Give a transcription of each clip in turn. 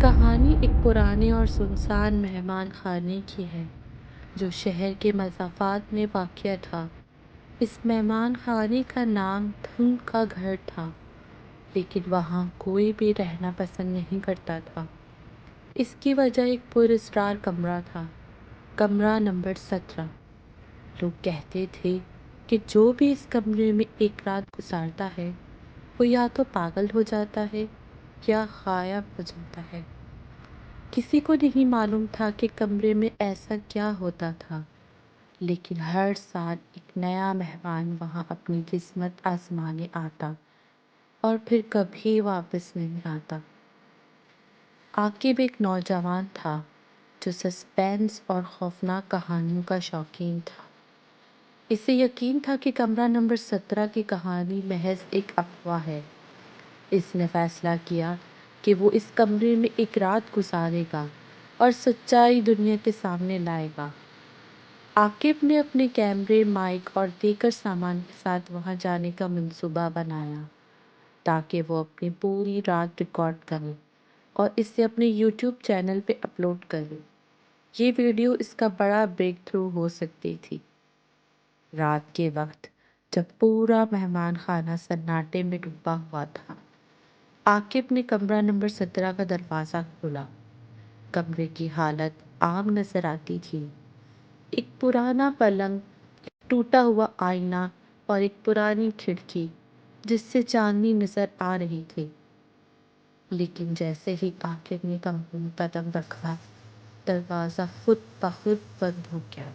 کہانی ایک پرانے اور سنسان مہمان خانے کی ہے، جو شہر کے مضافات میں واقع تھا۔ اس مہمان خانے کا نام دھند کا گھر تھا، لیکن وہاں کوئی بھی رہنا پسند نہیں کرتا تھا۔ اس کی وجہ ایک پراسرار کمرہ تھا، کمرہ نمبر سترہ۔ لوگ کہتے تھے کہ جو بھی اس کمرے میں ایک رات گزارتا ہے، وہ یا تو پاگل ہو جاتا ہے یا غائب ہو جاتا ہے۔ کسی کو نہیں معلوم تھا کہ کمرے میں ایسا کیا ہوتا تھا، لیکن ہر سال ایک نیا مہمان وہاں اپنی قسمت آزمانے آتا اور پھر کبھی واپس نہیں آتا۔ عاقب ایک نوجوان تھا جو سسپینس اور خوفناک کہانیوں کا شوقین تھا۔ اسے یقین تھا کہ کمرہ نمبر سترہ کی کہانی محض ایک افواہ ہے۔ اس نے فیصلہ کیا کہ وہ اس کمرے میں ایک رات گزارے گا اور سچائی دنیا کے سامنے لائے گا۔ عاقب نے اپنے کیمرے، مائک اور دیگر سامان کے ساتھ وہاں جانے کا منصوبہ بنایا تاکہ وہ اپنی پوری رات ریکارڈ کرے اور اسے اپنے یوٹیوب چینل پہ اپلوڈ کرے۔ یہ ویڈیو اس کا بڑا بریک تھرو ہو سکتی تھی۔ رات کے وقت جب پورا مہمان خانہ سناٹے میں ڈوبا ہوا تھا۔ عاقب نے کمرہ نمبر سترہ کا دروازہ کھولا۔ کمرے کی حالت عام نظر آتی تھی۔ ایک پرانا پلنگ ٹوٹا ہوا آئینہ اور ایک پرانی کھڑکی جس سے چاندنی نظر آ رہی تھی۔ لیکن جیسے ہی عاقب نے کمرے میں قدم رکھا، دروازہ خود بخود بند ہو گیا۔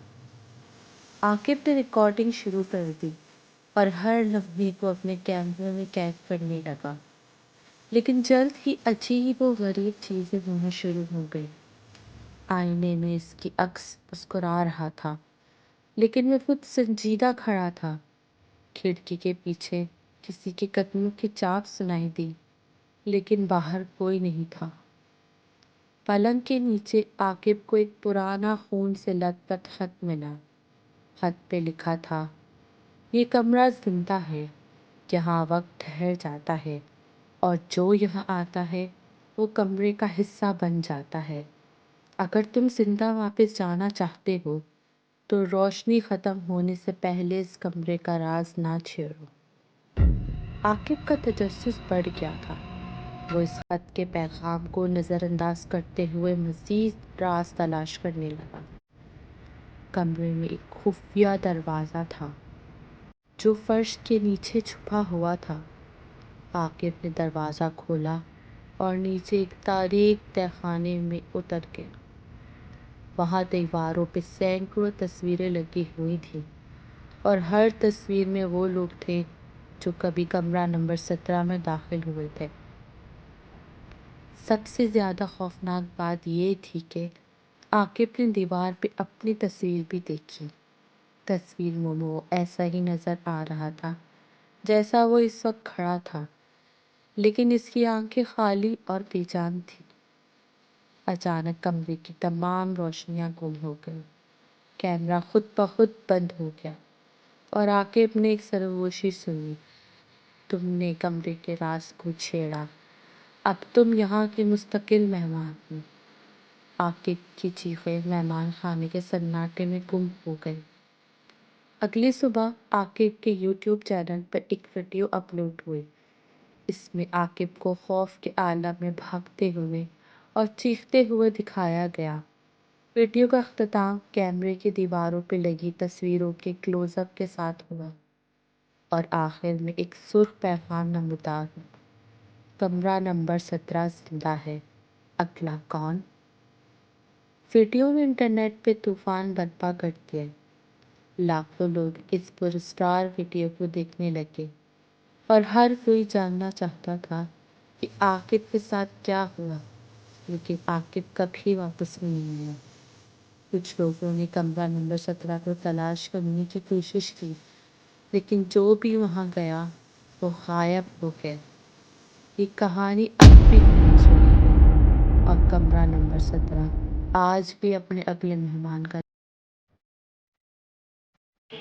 عاقب نے ریکارڈنگ شروع کر دی اور ہر لمحے کو اپنے کیمرے میں قید کرنے لگا۔ لیکن جلد ہی عجیب و غریب چیزیں ہونا شروع ہو گئی آئینے میں اس کی عکس مسکرا رہا تھا، لیکن وہ خود سنجیدہ کھڑا تھا۔ کھڑکی کے پیچھے کسی کے قدموں کی چاپ سنائی دی، لیکن باہر کوئی نہیں تھا۔ پلنگ کے نیچے عاقب کو ایک پرانا خون سے لت پت خط ملا۔ خط پہ لکھا تھا، یہ کمرہ زندہ ہے، یہاں وقت ٹھہر جاتا ہے۔ اور جو یہاں آتا ہے، وہ کمرے کا حصہ بن جاتا ہے۔ اگر تم زندہ واپس جانا چاہتے ہو، تو روشنی ختم ہونے سے پہلے اس کمرے کا راز نہ چھیڑو۔ عاقب کا تجسس بڑھ گیا تھا۔ وہ اس خط کے پیغام کو نظر انداز کرتے ہوئے مزید راز تلاش کرنے لگا۔ کمرے میں ایک خفیہ دروازہ تھا، جو فرش کے نیچے چھپا ہوا تھا۔ عاقب نے دروازہ کھولا اور نیچے ایک تاریک تہہ خانے میں اتر گیا۔ وہاں دیواروں پہ سینکڑوں تصویریں لگی ہوئی تھیں اور ہر تصویر میں وہ لوگ تھے جو کبھی کمرہ نمبر سترہ میں داخل ہوئے تھے۔ سب سے زیادہ خوفناک بات یہ تھی کہ عاقب نے دیوار پہ اپنی تصویر بھی دیکھی۔ تصویر میں وہ ایسا ہی نظر آ رہا تھا جیسا وہ اس وقت کھڑا تھا۔ لیکن اس کی آنکھیں خالی اور بے جان تھیں۔ اچانک کمرے کی تمام روشنیاں گم ہو گئی کیمرہ خود بخود بند ہو گیا اور عاقب نے ایک سرگوشی سنی۔ تم نے کمرے کے راز کو چھیڑا۔ اب تم یہاں کے مستقل مہمان ہو۔ عاقب کی چیخیں مہمان خانے کے سناٹے میں گم ہو گئی اگلی صبح عاقب کے یوٹیوب چینل پر ایک ویڈیو اپلوڈ ہوئی۔ اس میں عاقب کو خوف کے عالم میں بھاگتے ہوئے اور چیختے ہوئے دکھایا گیا۔ ویڈیو کا اختتام کیمرے کی دیواروں پہ لگی تصویروں کے کلوز اپ کے ساتھ ہوا اور آخر میں ایک سرخ پیغام نمودار ہوا۔ کمرہ نمبر سترہ زندہ ہے۔ اگلا کون؟ ویڈیو نے انٹرنیٹ پہ طوفان برپا کر دیا لاکھوں لوگ اس پراسرار ویڈیو کو دیکھنے لگے۔ اور ہر کوئی جاننا چاہتا تھا کہ عاقب کے ساتھ کیا ہوا لیکن عاقب کبھی واپس نہیں آیا کچھ لوگوں نے کمرہ نمبر سترہ کو تلاش کرنے کی کوشش کی، لیکن جو بھی وہاں گیا، وہ غائب ہو گیا یہ کہانی اب بھی اور کمرہ نمبر سترہ، آج بھی اپنے اگلے مہمان کا